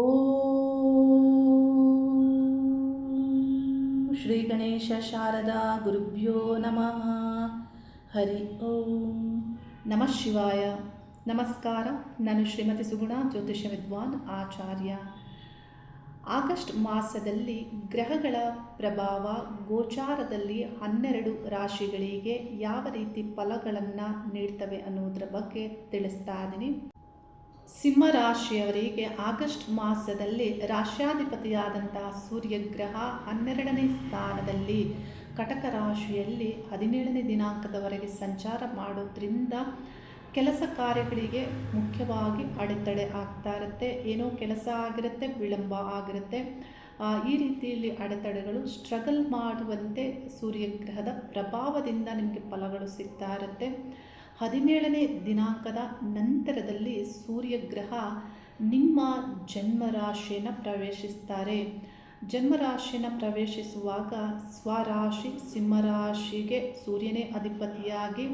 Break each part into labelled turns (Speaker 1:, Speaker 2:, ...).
Speaker 1: ಓಂ ಶ್ರೀ ಗಣೇಶ ಶಾರದಾ ಗುರುಭ್ಯೋ ನಮಃ ಹರಿ ಓಂ ನಮಃ ಶಿವಾಯ ನಮಸ್ಕಾರ ನಾನು ಶ್ರೀಮತಿ ಸುಗುಣ ಜ್ಯೋತಿಷ ವಿದ್ವಾನ್ ಆಚಾರ್ಯ. ಆಗಸ್ಟ್ ಮಾಸದಲ್ಲಿ ಗ್ರಹಗಳ ಪ್ರಭಾವ ಗೋಚಾರದಲ್ಲಿ ಹನ್ನೆರಡು ರಾಶಿಗಳಿಗೆ ಯಾವ ರೀತಿ ಫಲಗಳನ್ನು ನೀಡ್ತವೆ ಅನ್ನೋದರ ಬಗ್ಗೆ ತಿಳಿಸ್ತಾ ಇದ್ದೀನಿ. ಸಿಂಹ ರಾಶಿಯವರಿಗೆ ಆಗಸ್ಟ್ ಮಾಸದಲ್ಲಿ ರಾಶ್ಯಾಧಿಪತಿಯಾದಂತಹ ಸೂರ್ಯಗ್ರಹ ಹನ್ನೆರಡನೇ ಸ್ಥಾನದಲ್ಲಿ. ಕಟಕ ರಾಶಿಯಲ್ಲಿ ಹದಿನೇಳನೇ ದಿನಾಂಕದವರೆಗೆ ಸಂಚಾರ ಮಾಡೋದ್ರಿಂದ ಕೆಲಸ ಕಾರ್ಯಗಳಿಗೆ ಮುಖ್ಯವಾಗಿ ಅಡೆತಡೆ ಆಗ್ತಾ ಇರುತ್ತೆ. ಏನೋ ಕೆಲಸ ಆಗಿರುತ್ತೆ, ವಿಳಂಬ ಆಗಿರುತ್ತೆ. ಈ ರೀತಿಯಲ್ಲಿ ಅಡೆತಡೆಗಳು ಸ್ಟ್ರಗಲ್ ಮಾಡುವಂತೆ ಸೂರ್ಯಗ್ರಹದ ಪ್ರಭಾವದಿಂದ ನಿಮಗೆ ಫಲಗಳು ಸಿಗ್ತಾ ಇರುತ್ತೆ. ಹದಿನೇಳನೇ ದಿನಾಂಕದ ನಂತರದಲ್ಲಿ ಸೂರ್ಯಗ್ರಹ ನಿಮ್ಮ ಜನ್ಮರಾಶಿಯನ್ನು ಪ್ರವೇಶಿಸ್ತಾರೆ. ಜನ್ಮರಾಶಿಯನ್ನು ಪ್ರವೇಶಿಸುವಾಗ ಸ್ವರಾಶಿ ಸಿಂಹರಾಶಿಗೆ ಸೂರ್ಯನೇ ಅಧಿಪತಿಯಾಗಿ,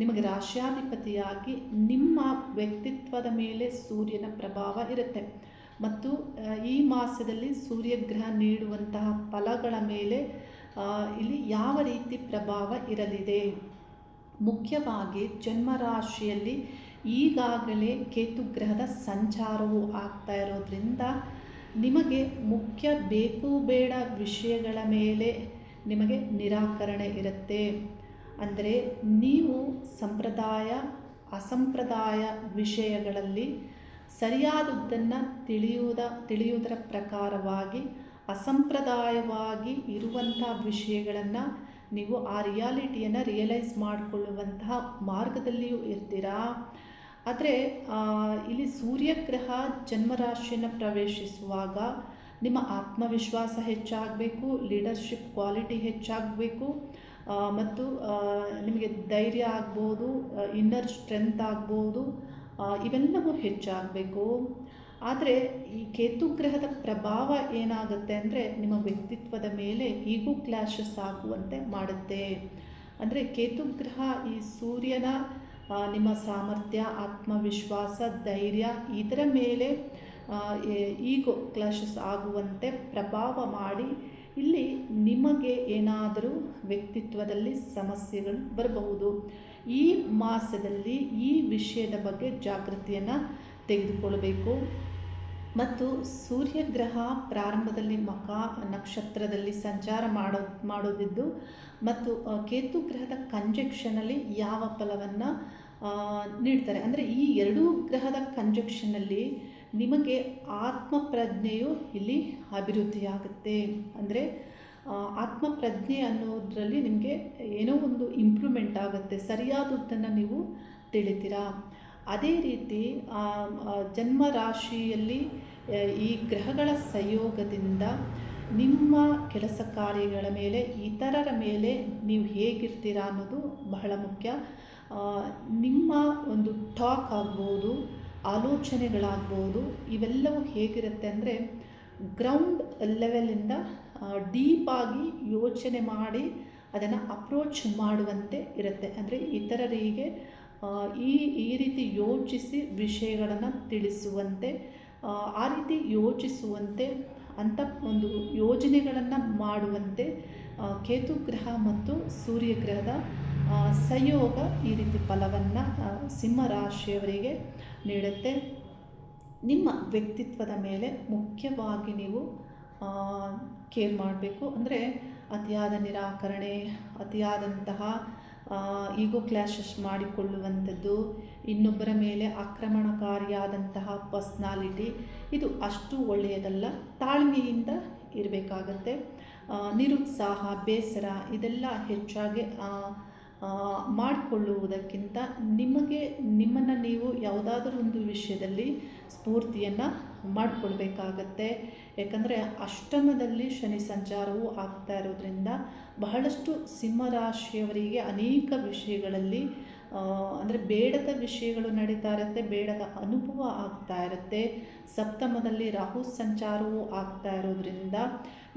Speaker 1: ನಿಮಗೆ ರಾಶ್ಯಾಧಿಪತಿಯಾಗಿ ನಿಮ್ಮ ವ್ಯಕ್ತಿತ್ವದ ಮೇಲೆ ಸೂರ್ಯನ ಪ್ರಭಾವ ಇರುತ್ತೆ. ಮತ್ತು ಈ ಮಾಸದಲ್ಲಿ ಸೂರ್ಯಗ್ರಹ ನೀಡುವಂತಹ ಫಲಗಳ ಮೇಲೆ ಇಲ್ಲಿ ಯಾವ ರೀತಿ ಪ್ರಭಾವ ಇರಲಿದೆ? ಮುಖ್ಯವಾಗಿ ಜನ್ಮರಾಶಿಯಲ್ಲಿ ಈಗಾಗಲೇ ಕೇತುಗ್ರಹದ ಸಂಚಾರವು ಆಗ್ತಾ ಇರೋದ್ರಿಂದ ನಿಮಗೆ ಮುಖ್ಯ ಬೇಕು ಬೇಡ ವಿಷಯಗಳ ಮೇಲೆ ನಿಮಗೆ ನಿರಾಕರಣೆ ಇರುತ್ತೆ. ಅಂದರೆ ನೀವು ಸಂಪ್ರದಾಯ, ಅಸಂಪ್ರದಾಯ ವಿಷಯಗಳಲ್ಲಿ ಸರಿಯಾದದ್ದನ್ನು ತಿಳಿಯುವುದ, ತಿಳಿಯುವುದರ ಪ್ರಕಾರವಾಗಿ ಅಸಂಪ್ರದಾಯವಾಗಿ ಇರುವಂಥ ವಿಷಯಗಳನ್ನು ನೀವು ಆ ರಿಯಾಲಿಟಿಯನ್ನು ರಿಯಲೈಸ್ ಮಾಡಿಕೊಳ್ಳುವಂತಹ ಮಾರ್ಗದಲ್ಲಿಯೂ ಇರ್ತೀರಾ? ಆದರೆ ಇಲ್ಲಿ ಸೂರ್ಯಗ್ರಹ ಜನ್ಮರಾಶಿಯನ್ನು ಪ್ರವೇಶಿಸುವಾಗ ನಿಮ್ಮ ಆತ್ಮವಿಶ್ವಾಸ ಹೆಚ್ಚಾಗಬೇಕು ಲೀಡರ್ಶಿಪ್ ಕ್ವಾಲಿಟಿ ಹೆಚ್ಚಾಗಬೇಕು ಮತ್ತು ನಿಮಗೆ ಧೈರ್ಯ ಆಗ್ಬೋದು ಇನ್ನರ್ ಸ್ಟ್ರೆಂತ್ ಆಗ್ಬೋದು ಇವೆಲ್ಲವೂ ಹೆಚ್ಚಾಗಬೇಕು. ಆದರೆ ಈ ಕೇತು ಗ್ರಹದ ಪ್ರಭಾವ ಏನಾಗುತ್ತೆ ಅಂದರೆ ನಿಮ್ಮ ವ್ಯಕ್ತಿತ್ವದ ಮೇಲೆ ಈಗೂ ಕ್ಲಾಶಸ್ ಆಗುವಂತೆ ಮಾಡುತ್ತೆ. ಅಂದರೆ ಕೇತುಗ್ರಹ ಈ ಸೂರ್ಯನ ನಿಮ್ಮ ಸಾಮರ್ಥ್ಯ, ಆತ್ಮವಿಶ್ವಾಸ, ಧೈರ್ಯ ಇದರ ಮೇಲೆ ಈಗೋ ಕ್ಲಾಶಸ್ ಆಗುವಂತೆ ಪ್ರಭಾವ ಮಾಡಿ ಇಲ್ಲಿ ನಿಮಗೆ ಏನಾದರೂ ವ್ಯಕ್ತಿತ್ವದಲ್ಲಿ ಸಮಸ್ಯೆಗಳು ಬರಬಹುದು. ಈ ಮಾಸದಲ್ಲಿ ಈ ವಿಷಯದ ಬಗ್ಗೆ ಜಾಗೃತಿಯನ್ನು ತೆಗೆದುಕೊಳ್ಬೇಕು. ಮತ್ತು ಸೂರ್ಯಗ್ರಹ ಪ್ರಾರಂಭದಲ್ಲಿ ಮಕ ನಕ್ಷತ್ರದಲ್ಲಿ ಸಂಚಾರ ಮಾಡೋ ಮಾಡೋದಿದ್ದು ಮತ್ತು ಕೇತು ಗ್ರಹದ ಕಂಜೆಕ್ಷನಲ್ಲಿ ಯಾವ ಫಲವನ್ನು ನೀಡ್ತಾರೆ. ಅಂದರೆ ಈ ಎರಡೂ ಗ್ರಹದ ಕಂಜೆಕ್ಷನಲ್ಲಿ ನಿಮಗೆ ಆತ್ಮಪ್ರಜ್ಞೆಯು ಇಲ್ಲಿ ಅಭಿವೃದ್ಧಿಯಾಗುತ್ತೆ. ಅಂದರೆ ಆತ್ಮಪ್ರಜ್ಞೆ ಅನ್ನೋದರಲ್ಲಿ ನಿಮಗೆ ಏನೋ ಒಂದು ಇಂಪ್ರೂವ್ಮೆಂಟ್ ಆಗುತ್ತೆ. ಸರಿಯಾದದ್ದನ್ನು ನೀವು ತಿಳಿತೀರಾ? ಅದೇ ರೀತಿ ಜನ್ಮ ರಾಶಿಯಲ್ಲಿ ಈ ಗ್ರಹಗಳ ಸಂಯೋಗದಿಂದ ನಿಮ್ಮ ಕೆಲಸ ಕಾರ್ಯಗಳ ಮೇಲೆ, ಇತರರ ಮೇಲೆ ನೀವು ಹೇಗಿರ್ತೀರಾ ಅನ್ನೋದು ಬಹಳ ಮುಖ್ಯ. ನಿಮ್ಮ ಒಂದು ಟಾಕ್ ಆಗ್ಬೋದು, ಆಲೋಚನೆಗಳಾಗ್ಬೋದು, ಇವೆಲ್ಲವೂ ಹೇಗಿರುತ್ತೆ ಅಂದರೆ ಗ್ರೌಂಡ್ ಲೆವೆಲಿಂದ ಡೀಪಾಗಿ ಯೋಚನೆ ಮಾಡಿ, ಅದನ್ನು ಅಪ್ರೋಚ್ ಮಾಡುವಂತೆ ಇರುತ್ತೆ. ಅಂದರೆ ಇತರರಿಗೆ ಈ ಈ ರೀತಿ ಯೋಚಿಸಿ ವಿಷಯಗಳನ್ನು ತಿಳಿಸುವಂತೆ ಆ, ರೀತಿ ಯೋಚಿಸುವಂತೆ ಅಂಥ ಒಂದು ಯೋಜನೆಗಳನ್ನು ಮಾಡುವಂತೆ ಕೇತು ಕೇತುಗ್ರಹ ಮತ್ತು ಸೂರ್ಯಗ್ರಹದ ಗ್ರಹದ ಸಂಯೋಗ ಈ ರೀತಿ ಫಲವನ್ನು ಸಿಂಹ ರಾಶಿಯವರಿಗೆ ನೀಡುತ್ತೆ. ನಿಮ್ಮ ವ್ಯಕ್ತಿತ್ವದ ಮೇಲೆ ಮುಖ್ಯವಾಗಿ ನೀವು ಕೇರ್ ಮಾಡಬೇಕು. ಅಂದರೆ ಅತಿಯಾದ ನಿರಾಕರಣೆ ಅತಿಯಾದಂತಹ ಈಗೋ ಕ್ಲಾಶಸ್ ಮಾಡಿಕೊಳ್ಳುವಂಥದ್ದು ಇನ್ನೊಬ್ಬರ ಮೇಲೆ ಆಕ್ರಮಣಕಾರಿಯಾದಂತಹ ಪರ್ಸ್ನಾಲಿಟಿ ಇದು ಅಷ್ಟು ಒಳ್ಳೆಯದಲ್ಲ, ತಾಳ್ಮೆಯಿಂದ ಇರಬೇಕಾಗತ್ತೆ. ನಿರುತ್ಸಾಹ, ಬೇಸರ ಇದೆಲ್ಲ ಹೆಚ್ಚಾಗಿ ಮಾಡಿಕೊಳ್ಳುವುದಕ್ಕಿಂತ ನಿಮಗೆ, ನಿಮ್ಮನ್ನು ನೀವು ಯಾವುದಾದ್ರೂ ಒಂದು ವಿಷಯದಲ್ಲಿ ಸ್ಫೂರ್ತಿಯನ್ನು ಮಾಡಿಕೊಳ್ಬೇಕಾಗತ್ತೆ ಯಾಕಂದರೆ ಅಷ್ಟಮದಲ್ಲಿ ಶನಿ ಸಂಚಾರವು ಆಗ್ತಾ ಇರೋದ್ರಿಂದ ಬಹಳಷ್ಟು ಸಿಂಹರಾಶಿಯವರಿಗೆ ಅನೇಕ ವಿಷಯಗಳಲ್ಲಿ ಅಂದರೆ ಬೇಡದ ವಿಷಯಗಳು ನಡೀತಾ ಇರುತ್ತೆ, ಬೇಡದ ಅನುಭವ ಆಗ್ತಾ ಇರುತ್ತೆ. ಸಪ್ತಮದಲ್ಲಿ ರಾಹು ಸಂಚಾರವೂ ಆಗ್ತಾ ಇರೋದ್ರಿಂದ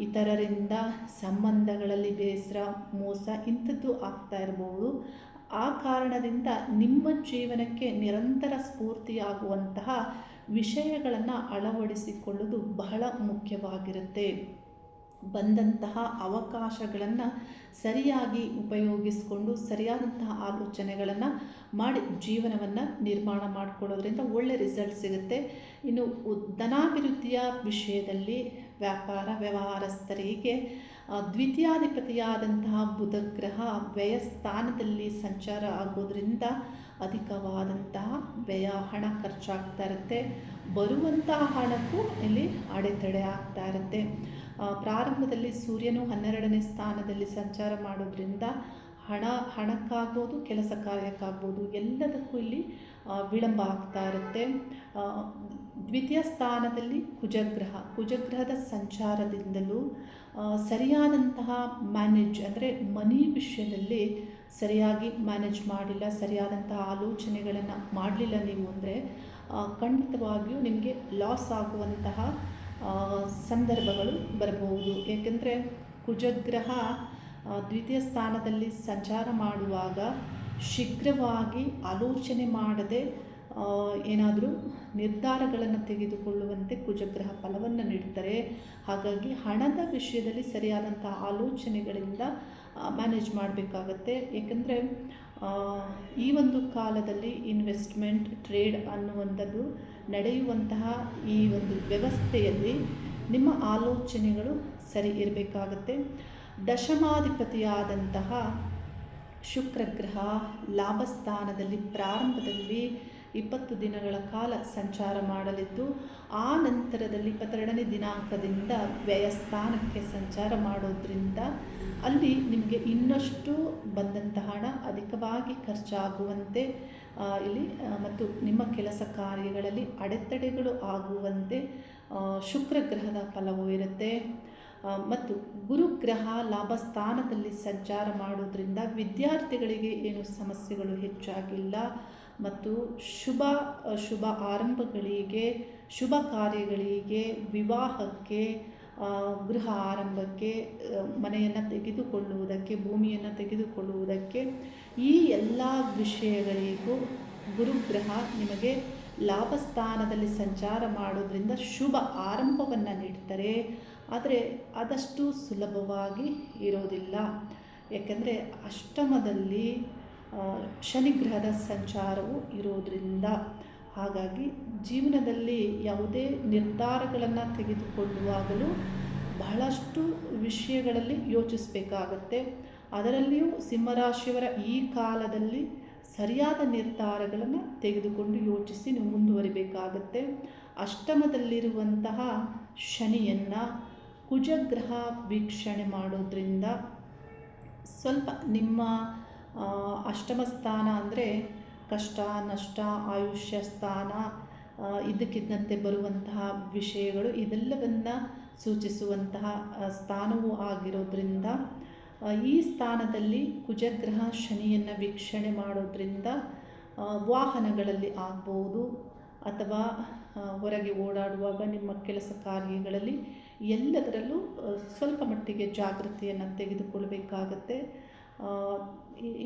Speaker 1: ಇತರರಿಂದ ಸಂಬಂಧಗಳಲ್ಲಿ ಬೇಸರ, ಮೋಸ ಇಂಥದ್ದು ಆಗ್ತಾ ಇರಬಹುದು ಆ ಕಾರಣದಿಂದ ನಿಮ್ಮ ಜೀವನಕ್ಕೆ ನಿರಂತರ ಸ್ಫೂರ್ತಿಯಾಗುವಂತಹ ವಿಷಯಗಳನ್ನು ಅಳವಡಿಸಿಕೊಳ್ಳುವುದು ಬಹಳ ಮುಖ್ಯವಾಗಿರುತ್ತೆ. ಬಂದಂತಹ ಅವಕಾಶಗಳನ್ನು ಸರಿಯಾಗಿ ಉಪಯೋಗಿಸಿಕೊಂಡು ಸರಿಯಾದಂತಹ ಆಲೋಚನೆಗಳನ್ನು ಮಾಡಿ ಜೀವನವನ್ನು ನಿರ್ಮಾಣ ಮಾಡಿಕೊಳ್ಳೋದ್ರಿಂದ ಒಳ್ಳೆ ರಿಸಲ್ಟ್ ಸಿಗುತ್ತೆ. ಇನ್ನು ಧನಾಭಿವೃದ್ಧಿಯ ವಿಷಯದಲ್ಲಿ ವ್ಯಾಪಾರ ವ್ಯವಹಾರಸ್ಥರಿಗೆ ದ್ವಿತೀಯಾಧಿಪತಿಯಾದಂತಹ ಬುಧ ಗ್ರಹ ವ್ಯಯ ಸ್ಥಾನದಲ್ಲಿ ಸಂಚಾರ ಆಗೋದ್ರಿಂದ ಅಧಿಕವಾದಂತಹ ವ್ಯಯ ಹಣ ಖರ್ಚಾಗ್ತಾ ಇರುತ್ತೆ. ಬರುವಂತಹ ಹಣಕ್ಕೂ ಇಲ್ಲಿ ಅಡೆತಡೆ ಆಗ್ತಾ ಇರುತ್ತೆ. ಪ್ರಾರಂಭದಲ್ಲಿ ಸೂರ್ಯನು ಹನ್ನೆರಡನೇ ಸ್ಥಾನದಲ್ಲಿ ಸಂಚಾರ ಮಾಡೋದ್ರಿಂದ ಹಣ, ಹಣಕ್ಕಾಗ್ಬೋದು, ಕೆಲಸ ಕಾರ್ಯಕ್ಕಾಗ್ಬೋದು, ಎಲ್ಲದಕ್ಕೂ ಇಲ್ಲಿ ವಿಳಂಬ ಆಗ್ತಾ ಇರುತ್ತೆ. ದ್ವಿತೀಯ ಸ್ಥಾನದಲ್ಲಿ ಕುಜಗ್ರಹ. ಕುಜಗ್ರಹದ ಸಂಚಾರದಿಂದಲೂ ಸರಿಯಾದಂತಹ ಮ್ಯಾನೇಜ್ ಅಂದರೆ ಮನಿ ವಿಷಯದಲ್ಲಿ ಸರಿಯಾಗಿ ಮ್ಯಾನೇಜ್ ಮಾಡಿಲ್ಲ, ಸರಿಯಾದಂತಹ ಆಲೋಚನೆಗಳನ್ನು ಮಾಡಲಿಲ್ಲ ನೀವು ಅಂದರೆ ಖಂಡಿತವಾಗಿಯೂ ನಿಮಗೆ ಲಾಸ್ ಆಗುವಂತಹ ಸಂದರ್ಭಗಳು ಬರಬಹುದು. ಏಕೆಂದರೆ ಕುಜಗ್ರಹ ದ್ವಿತೀಯ ಸ್ಥಾನದಲ್ಲಿ ಸಂಚಾರ ಮಾಡುವಾಗ ಶೀಘ್ರವಾಗಿ ಆಲೋಚನೆ ಮಾಡದೆ ಏನಾದರೂ ನಿರ್ಧಾರಗಳನ್ನು ತೆಗೆದುಕೊಳ್ಳುವಂತೆ ಕುಜಗ್ರಹ ಫಲವನ್ನು ನೀಡ್ತಾರೆ ಹಾಗಾಗಿ ಹಣದ ವಿಷಯದಲ್ಲಿ ಸರಿಯಾದಂಥ ಆಲೋಚನೆಗಳಿಂದ ಮ್ಯಾನೇಜ್ ಮಾಡಬೇಕಾಗತ್ತೆ. ಏಕೆಂದರೆ ಈ ಒಂದು ಕಾಲದಲ್ಲಿ ಇನ್ವೆಸ್ಟ್ಮೆಂಟ್ ಟ್ರೇಡ್ ಅನ್ನುವಂಥದ್ದು ನಡೆಯುವಂತಹ ಈ ಒಂದು ವ್ಯವಸ್ಥೆಯಲ್ಲಿ ನಿಮ್ಮ ಆಲೋಚನೆಗಳು ಸರಿ ಇರಬೇಕಾಗತ್ತೆ. ದಶಮಾಧಿಪತಿಯಾದಂತಹ ಶುಕ್ರಗ್ರಹ ಲಾಭಸ್ಥಾನದಲ್ಲಿ ಪ್ರಾರಂಭದಲ್ಲಿ ಇಪ್ಪತ್ತು ದಿನಗಳ ಕಾಲ ಸಂಚಾರ ಮಾಡಲಿದ್ದು, ಆ ನಂತರದಲ್ಲಿ ಇಪ್ಪತ್ತೆರಡನೇ ದಿನಾಂಕದಿಂದ ವ್ಯಯಸ್ಥಾನಕ್ಕೆ ಸಂಚಾರ ಮಾಡೋದ್ರಿಂದ ಅಲ್ಲಿ ನಿಮಗೆ ಇನ್ನಷ್ಟು ಬಂದಂತಹ ಹಣ ಅಧಿಕವಾಗಿ ಖರ್ಚಾಗುವಂತೆ ಇಲ್ಲಿ ಮತ್ತು ನಿಮ್ಮ ಕೆಲಸ ಕಾರ್ಯಗಳಲ್ಲಿ ಅಡೆತಡೆಗಳು ಆಗುವಂತೆ ಶುಕ್ರ ಗ್ರಹದ ಫಲವು ಇರುತ್ತೆ. ಮತ್ತು ಗುರುಗ್ರಹ ಲಾಭಸ್ಥಾನದಲ್ಲಿ ಸಂಚಾರ ಮಾಡೋದ್ರಿಂದ ವಿದ್ಯಾರ್ಥಿಗಳಿಗೆ ಏನು ಸಮಸ್ಯೆಗಳು ಹೆಚ್ಚಾಗಿಲ್ಲ. ಮತ್ತು ಶುಭ ಶುಭ ಆರಂಭಗಳಿಗೆ, ಶುಭ ಕಾರ್ಯಗಳಿಗೆ, ವಿವಾಹಕ್ಕೆ ಗೃಹ ಆರಂಭಕ್ಕೆ ಮನೆಯನ್ನು ತೆಗೆದುಕೊಳ್ಳುವುದಕ್ಕೆ, ಭೂಮಿಯನ್ನು ತೆಗೆದುಕೊಳ್ಳುವುದಕ್ಕೆ ಈ ಎಲ್ಲ ವಿಷಯಗಳಿಗೂ ಗುರುಗ್ರಹ ನಿಮಗೆ ಲಾಭಸ್ಥಾನದಲ್ಲಿ ಸಂಚಾರ ಮಾಡೋದ್ರಿಂದ ಶುಭ ಆರಂಭವನ್ನು ನೀಡ್ತಾರೆ. ಆದರೆ ಆದಷ್ಟು ಸುಲಭವಾಗಿ ಇರೋದಿಲ್ಲ. ಯಾಕೆಂದರೆ ಅಷ್ಟಮದಲ್ಲಿ ಶನಿಗ್ರಹದ ಸಂಚಾರವು ಇರೋದರಿಂದ ಹಾಗಾಗಿ ಜೀವನದಲ್ಲಿ ಯಾವುದೇ ನಿರ್ಧಾರಗಳನ್ನು ತೆಗೆದುಕೊಳ್ಳುವಾಗಲೂ ಬಹಳಷ್ಟು ವಿಷಯಗಳಲ್ಲಿ ಯೋಚಿಸಬೇಕಾಗತ್ತೆ. ಅದರಲ್ಲಿಯೂ ಸಿಂಹರಾಶಿಯವರ ಈ ಕಾಲದಲ್ಲಿ ಸರಿಯಾದ ನಿರ್ಧಾರಗಳನ್ನು ತೆಗೆದುಕೊಂಡು ಯೋಚಿಸಿ ನೀವು ಮುಂದುವರಿಬೇಕಾಗತ್ತೆ. ಅಷ್ಟಮದಲ್ಲಿರುವಂತಹ ಶನಿಯನ್ನು ಕುಜಗ್ರಹ ವೀಕ್ಷಣೆ ಮಾಡೋದ್ರಿಂದ ಸ್ವಲ್ಪ ನಿಮ್ಮ ಅಷ್ಟಮ ಸ್ಥಾನ ಅಂದರೆ ಕಷ್ಟ, ನಷ್ಟ, ಆಯುಷ್ಯ ಸ್ಥಾನ ಇದಕ್ಕಿದ್ದಂತೆ ಬರುವಂತಹ ವಿಷಯಗಳು ಇದೆಲ್ಲವನ್ನು ಸೂಚಿಸುವಂತಹ ಸ್ಥಾನವೂ ಆಗಿರೋದ್ರಿಂದ ಈ ಸ್ಥಾನದಲ್ಲಿ ಕುಜಗ್ರಹ ಶನಿಯನ್ನು ವೀಕ್ಷಣೆ ಮಾಡೋದ್ರಿಂದ ವಾಹನಗಳಲ್ಲಿ ಆಗ್ಬೋದು ಅಥವಾ ಹೊರಗೆ ಓಡಾಡುವಾಗ ನಿಮ್ಮ ಕೆಲಸ ಕಾರ್ಯಗಳಲ್ಲಿ ಎಲ್ಲದರಲ್ಲೂ ಸ್ವಲ್ಪ ಮಟ್ಟಿಗೆ ಜಾಗೃತಿಯನ್ನು ತೆಗೆದುಕೊಳ್ಬೇಕಾಗತ್ತೆ.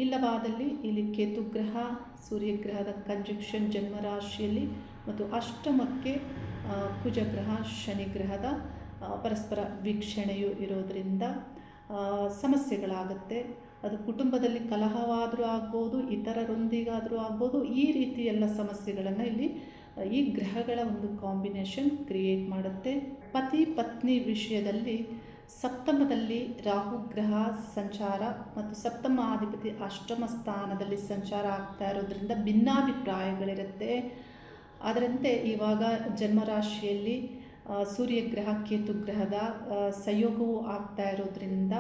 Speaker 1: ಇಲ್ಲವಾದಲ್ಲಿ ಇಲ್ಲಿ ಕೇತುಗ್ರಹ, ಸೂರ್ಯಗ್ರಹದ ಕಂಜಕ್ಷನ್ ಜನ್ಮರಾಶಿಯಲ್ಲಿ ಮತ್ತು ಅಷ್ಟಮಕ್ಕೆ ಕುಜಗ್ರಹ, ಶನಿಗ್ರಹದ ಗ್ರಹದ ಪರಸ್ಪರ ವೀಕ್ಷಣೆಯು ಇರೋದರಿಂದ ಸಮಸ್ಯೆಗಳಾಗತ್ತೆ. ಅದು ಕುಟುಂಬದಲ್ಲಿ ಕಲಹವಾದರೂ ಆಗ್ಬೋದು, ಇತರರೊಂದಿಗಾದರೂ ಆಗ್ಬೋದು, ಈ ರೀತಿ ಎಲ್ಲ ಸಮಸ್ಯೆಗಳನ್ನು ಇಲ್ಲಿ ಈ ಗ್ರಹಗಳ ಒಂದು ಕಾಂಬಿನೇಷನ್ ಕ್ರಿಯೇಟ್ ಮಾಡುತ್ತೆ. ಪತಿ ಪತ್ನಿ ವಿಷಯದಲ್ಲಿ ಸಪ್ತಮದಲ್ಲಿ ರಾಹು ಗ್ರಹ ಸಂಚಾರ ಮತ್ತು ಸಪ್ತಮ ಅಧಿಪತಿ ಅಷ್ಟಮ ಸ್ಥಾನದಲ್ಲಿ ಸಂಚಾರ ಆಗ್ತಾ ಇರೋದ್ರಿಂದ ಭಿನ್ನಾಭಿಪ್ರಾಯಗಳಿರುತ್ತೆ. ಅದರಂತೆ ಇವಾಗ ಜನ್ಮರಾಶಿಯಲ್ಲಿ ಸೂರ್ಯಗ್ರಹ ಕೇತು ಗ್ರಹದ ಸಹಯೋಗವೂ ಆಗ್ತಾ ಇರೋದ್ರಿಂದ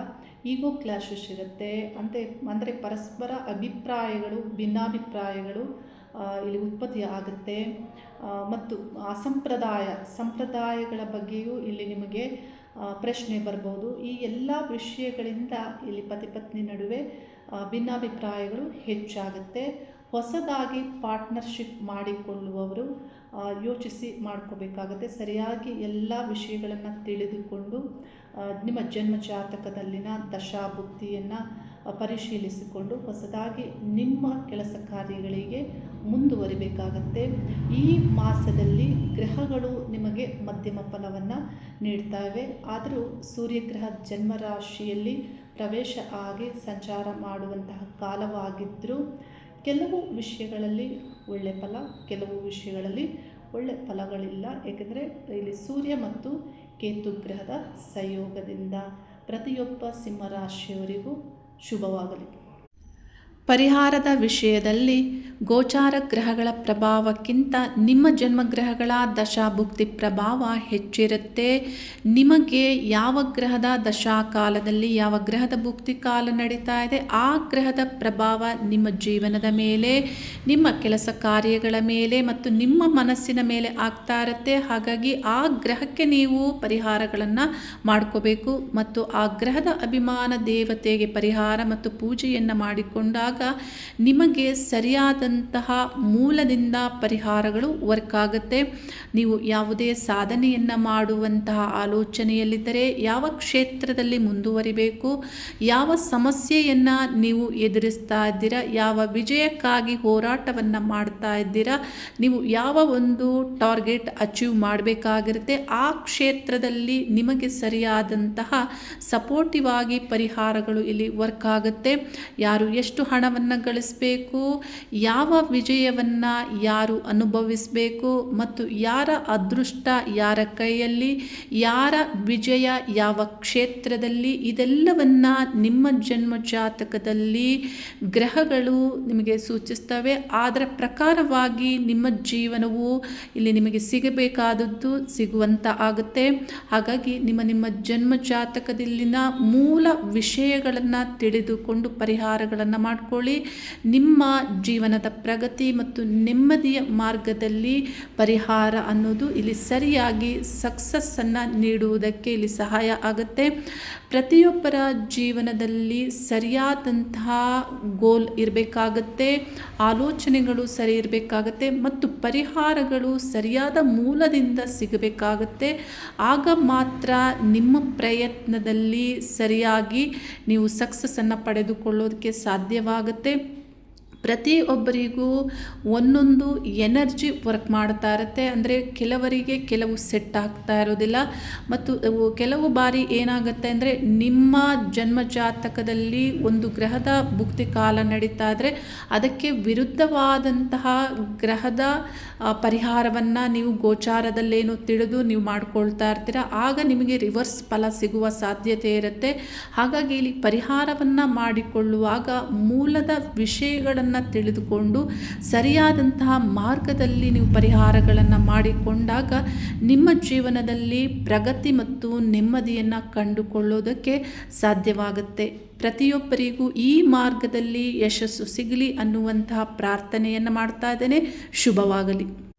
Speaker 1: ಈಗೂ ಕ್ಲಾಶಸ್ ಇರುತ್ತೆ. ಅಂತೆ, ಅಂದರೆ ಪರಸ್ಪರ ಅಭಿಪ್ರಾಯಗಳು, ಭಿನ್ನಾಭಿಪ್ರಾಯಗಳು ಇಲ್ಲಿ ಉತ್ಪತ್ತಿ ಆಗುತ್ತೆ. ಮತ್ತು ಅಸಂಪ್ರದಾಯ, ಸಂಪ್ರದಾಯಗಳ ಬಗ್ಗೆಯೂ ಇಲ್ಲಿ ನಿಮಗೆ ಪ್ರಶ್ನೆ ಬರ್ಬೋದು. ಈ ಎಲ್ಲ ವಿಷಯಗಳಿಂದ ಇಲ್ಲಿ ಪತಿ ಪತ್ನಿ ನಡುವೆ ಭಿನ್ನಾಭಿಪ್ರಾಯಗಳು ಹೆಚ್ಚಾಗುತ್ತೆ. ಹೊಸದಾಗಿ ಪಾರ್ಟ್ನರ್ಶಿಪ್ ಮಾಡಿಕೊಳ್ಳುವವರು ಯೋಚಿಸಿ ಮಾಡ್ಕೋಬೇಕಾಗತ್ತೆ. ಸರಿಯಾಗಿ ಎಲ್ಲ ವಿಷಯಗಳನ್ನು ತಿಳಿದುಕೊಂಡು ನಿಮ್ಮ ಜನ್ಮ ಜಾತಕದಲ್ಲಿನ ದಶಾ ಬುದ್ಧಿಯನ್ನು ಪರಿಶೀಲಿಸಿಕೊಂಡು ಹೊಸದಾಗಿ ನಿಮ್ಮ ಕೆಲಸ ಕಾರ್ಯಗಳಿಗೆ ಮುಂದುವರಿಬೇಕಾಗತ್ತೆ. ಈ ಮಾಸದಲ್ಲಿ ಗ್ರಹಗಳು ನಿಮಗೆ ಮಧ್ಯಮ ಫಲವನ್ನು ನೀಡ್ತವೆ. ಆದರೂ ಸೂರ್ಯಗ್ರಹ ಜನ್ಮರಾಶಿಯಲ್ಲಿ ಪ್ರವೇಶ ಆಗಿ ಸಂಚಾರ ಮಾಡುವಂತಹ ಕಾಲವಾಗಿದ್ದರೂ ಕೆಲವು ವಿಷಯಗಳಲ್ಲಿ ಒಳ್ಳೆ ಫಲ, ಕೆಲವು ವಿಷಯಗಳಲ್ಲಿ ಒಳ್ಳೆ ಫಲಗಳಿಲ್ಲ. ಏಕೆಂದರೆ ಇಲ್ಲಿ ಸೂರ್ಯ ಮತ್ತು ಕೇತು ಗ್ರಹದ ಸಂಯೋಗದಿಂದ ಪ್ರತಿಯೊಬ್ಬ ಸಿಂಹರಾಶಿಯವರಿಗೂ ಶುಭವಾಗಲಿ ಪರಿಹಾರದ ವಿಷಯದಲ್ಲಿ ಗೋಚಾರ ಗ್ರಹಗಳ ಪ್ರಭಾವಕ್ಕಿಂತ ನಿಮ್ಮ ಜನ್ಮಗ್ರಹಗಳ ದಶಾಭುಕ್ತಿ ಪ್ರಭಾವ ಹೆಚ್ಚಿರುತ್ತೆ. ನಿಮಗೆ ಯಾವ ಗ್ರಹದ ದಶಾ ಕಾಲದಲ್ಲಿ ಯಾವ ಗ್ರಹದ ಭುಕ್ತಿ ಕಾಲ ನಡೀತಾ ಇದೆ, ಆ ಗ್ರಹದ ಪ್ರಭಾವ ನಿಮ್ಮ ಜೀವನದ ಮೇಲೆ, ನಿಮ್ಮ ಕೆಲಸ ಕಾರ್ಯಗಳ ಮೇಲೆ ಮತ್ತು ನಿಮ್ಮ ಮನಸ್ಸಿನ ಮೇಲೆ ಆಗ್ತಾ ಇರುತ್ತೆ. ಹಾಗಾಗಿ ಆ ಗ್ರಹಕ್ಕೆ ನೀವು ಪರಿಹಾರಗಳನ್ನು ಮಾಡ್ಕೋಬೇಕು ಮತ್ತು ಆ ಗ್ರಹದ ಅಭಿಮಾನ ದೇವತೆಗೆ ಪರಿಹಾರ ಮತ್ತು ಪೂಜೆಯನ್ನು ಮಾಡಿಕೊಂಡಾಗ ನಿಮಗೆ ಸರಿಯಾದಂತಹ ಮೂಲದಿಂದ ಪರಿಹಾರಗಳು ವರ್ಕ್ ಆಗುತ್ತೆ. ನೀವು ಯಾವುದೇ ಸಾಧನೆಯನ್ನು ಮಾಡುವಂತಹ ಆಲೋಚನೆಯಲ್ಲಿದ್ದರೆ ಯಾವ ಕ್ಷೇತ್ರದಲ್ಲಿ ಮುಂದುವರಿಬೇಕು, ಯಾವ ಸಮಸ್ಯೆಯನ್ನು ನೀವು ಎದುರಿಸ್ತಾ ಇದ್ದೀರಾ, ಯಾವ ವಿಜಯಕ್ಕಾಗಿ ಹೋರಾಟವನ್ನು ಮಾಡ್ತಾ ಇದ್ದೀರಾ, ನೀವು ಯಾವ ಒಂದು ಟಾರ್ಗೆಟ್ ಅಚೀವ್ ಮಾಡಬೇಕಾಗಿರುತ್ತೆ, ಆ ಕ್ಷೇತ್ರದಲ್ಲಿ ನಿಮಗೆ ಸರಿಯಾದಂತಹ ಸಪೋರ್ಟಿವ್ ಆಗಿ ಪರಿಹಾರಗಳು ಇಲ್ಲಿ ವರ್ಕ್ ಆಗುತ್ತೆ. ಯಾರು ಎಷ್ಟು ಹಣವನ್ನು ಗಳಿಸಬೇಕು, ಯಾವ ವಿಜಯವನ್ನು ಯಾರು ಅನುಭವಿಸಬೇಕು ಮತ್ತು ಯಾರ ಅದೃಷ್ಟ ಯಾರ ಕೈಯಲ್ಲಿ, ಯಾರ ವಿಜಯ ಯಾವ ಕ್ಷೇತ್ರದಲ್ಲಿ, ಇದೆಲ್ಲವನ್ನು ನಿಮ್ಮ ಜನ್ಮ ಜಾತಕದಲ್ಲಿ ಗ್ರಹಗಳು ನಿಮಗೆ ಸೂಚಿಸ್ತವೆ. ಅದರ ಪ್ರಕಾರವಾಗಿ ನಿಮ್ಮ ಜೀವನವು ಇಲ್ಲಿ ನಿಮಗೆ ಸಿಗಬೇಕಾದದ್ದು ಸಿಗುವಂತ ಆಗುತ್ತೆ. ಹಾಗಾಗಿ ನಿಮ್ಮ ನಿಮ್ಮ ಜನ್ಮ ಜಾತಕದಲ್ಲಿನ ಮೂಲ ವಿಷಯಗಳನ್ನು ತಿಳಿದುಕೊಂಡು ಪರಿಹಾರಗಳನ್ನು ಮಾಡಿಕೊಳ್ಳಿ ನಿಮ್ಮ ಜೀವನದ ಪ್ರಗತಿ ಮತ್ತು ನೆಮ್ಮದಿಯ ಮಾರ್ಗದಲ್ಲಿ ಪರಿಹಾರ ಅನ್ನೋದು ಇಲ್ಲಿ ಸರಿಯಾಗಿ ಸಕ್ಸಸ್ಸನ್ನು ನೀಡುವುದಕ್ಕೆ ಇಲ್ಲಿ ಸಹಾಯ ಆಗುತ್ತೆ. ಪ್ರತಿಯೊಬ್ಬರ ಜೀವನದಲ್ಲಿ ಸರಿಯಾದಂತಹ ಗೋಲ್ ಇರಬೇಕಾಗತ್ತೆ, ಆಲೋಚನೆಗಳು ಸರಿ ಇರಬೇಕಾಗತ್ತೆ ಮತ್ತು ಪರಿಹಾರಗಳು ಸರಿಯಾದ ಮೂಲದಿಂದ ಸಿಗಬೇಕಾಗತ್ತೆ. ಆಗ ಮಾತ್ರ ನಿಮ್ಮ ಪ್ರಯತ್ನದಲ್ಲಿ ಸರಿಯಾಗಿ ನೀವು ಸಕ್ಸಸ್ಸನ್ನು ಪಡೆದುಕೊಳ್ಳೋದಕ್ಕೆ ಸಾಧ್ಯವಾಗುತ್ತೆ ಪ್ರತಿಯೊಬ್ಬರಿಗೂ ಒಂದೊಂದು ಎನರ್ಜಿ ವರ್ಕ್ ಮಾಡ್ತಾ ಇರುತ್ತೆ. ಅಂದರೆ ಕೆಲವರಿಗೆ ಕೆಲವು ಸೆಟ್ ಆಗ್ತಾ ಇರೋದಿಲ್ಲ. ಮತ್ತು ಕೆಲವು ಬಾರಿ ಏನಾಗುತ್ತೆ ಅಂದರೆ ನಿಮ್ಮ ಜನ್ಮ ಜಾತಕದಲ್ಲಿ ಒಂದು ಗ್ರಹದ ಭುಕ್ತಿ ಕಾಲ ನಡೀತಾ ಇದ್ದರೆ ಅದಕ್ಕೆ ವಿರುದ್ಧವಾದಂತಹ ಗ್ರಹದ ಪರಿಹಾರವನ್ನು ನೀವು ಗೋಚಾರದಲ್ಲೇನು ತಿಳಿದು ನೀವು ಮಾಡ್ಕೊಳ್ತಾ ಇರ್ತೀರ. ಆಗ ನಿಮಗೆ ರಿವರ್ಸ್ ಫಲ ಸಿಗುವ ಸಾಧ್ಯತೆ ಇರುತ್ತೆ. ಹಾಗಾಗಿ ಇಲ್ಲಿ ಪರಿಹಾರವನ್ನು ಮಾಡಿಕೊಳ್ಳುವಾಗ ಮೂಲದ ವಿಷಯಗಳನ್ನು ತಿಳಿದುಕೊಂಡು ಸರಿಯಾದಂತಹ ಮಾರ್ಗದಲ್ಲಿ ನೀವು ಪರಿಹಾರಗಳನ್ನು ಮಾಡಿಕೊಂಡಾಗ ನಿಮ್ಮ ಜೀವನದಲ್ಲಿ ಪ್ರಗತಿ ಮತ್ತು ನೆಮ್ಮದಿಯನ್ನು ಕಂಡುಕೊಳ್ಳೋದಕ್ಕೆ ಸಾಧ್ಯವಾಗುತ್ತೆ. ಪ್ರತಿಯೊಬ್ಬರಿಗೂ ಈ ಮಾರ್ಗದಲ್ಲಿ ಯಶಸ್ಸು ಸಿಗಲಿ ಅನ್ನುವಂತಹ ಪ್ರಾರ್ಥನೆಯನ್ನು ಮಾಡ್ತಾ ಇದ್ದೇನೆ. ಶುಭವಾಗಲಿ.